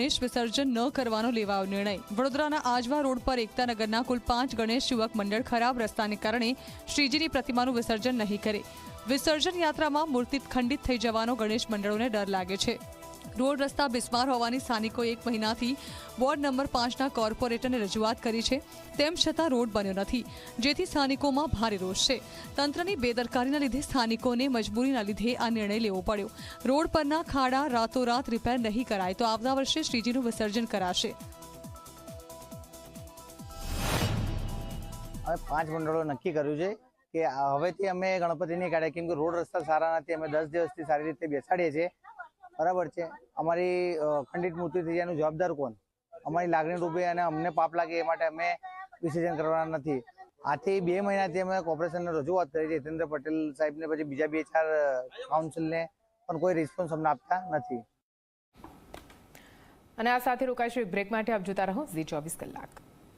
ગણેશ વિસર્જન ન કરવાનો લેવાયો નિર્ણય. વડોદરાના આજવા રોડ પર એકતાનગરના કુલ પાંચ ગણેશ યુવક મંડળ ખરાબ રસ્તાને કારણે શ્રીજીની પ્રતિમાનું વિસર્જન નહીં કરે. વિસર્જન યાત્રામાં મૂર્તિ ખંડિત થઈ જવાનો ગણેશ મંડળોને ડર લાગે છે. રોડ રસ્તા બિસ્માર હોવાની સ્થાનિકો એક મહિનાથી વોર્ડ નંબર પાંચના કોર્પોરેટરને રજૂઆત કરી છે. તેમ છતાં રોડ બન્યો નથી. જેથી સ્થાનિકોમાં ભારે રોષ છે. તંત્રની બેદરકારીના લીધે સ્થાનિકોને મજબૂરીના લીધે આ નિર્ણય લેવો પડ્યો. રોડ પરના ખાડા રાતોરાત રિપેર નહીં કરાય તો આવતા વર્ષે શ્રીજીનું વિસર્જન કરાશે. અમે પાંચ મંડળો નક્કી કર્યું છે કે હવેથી અમે ગણપતિ નહીં કાઢીએ કેમ કે રોડ રસ્તા સારા નથી. અમે દસ દિવસથી સારી રીતે બેસાડીએ છીએ. બરાબર છે. અમારી ખંડિત મૂર્તિ થઈ જાય એનું જવાબદાર કોણ? અમારી લાગણી રૂપે અને અમને પાપ લાગે એ માટે અમે વિસર્જન કરવાના નથી. આથી બે મહિનાથી અમે કોર્પોરેશનને રજૂઆત કરી છે. હિતેન્દ્ર પટેલ સાહેબને પછી બીજા બે ચાર કાઉન્સિલને પણ કોઈ રિસ્પોન્સ અમને આપતા નથી. અને આ સાથે રોકાઈશું બ્રેક માટે. આપ જોતા રહો ઝી ચોવીસ કલાક.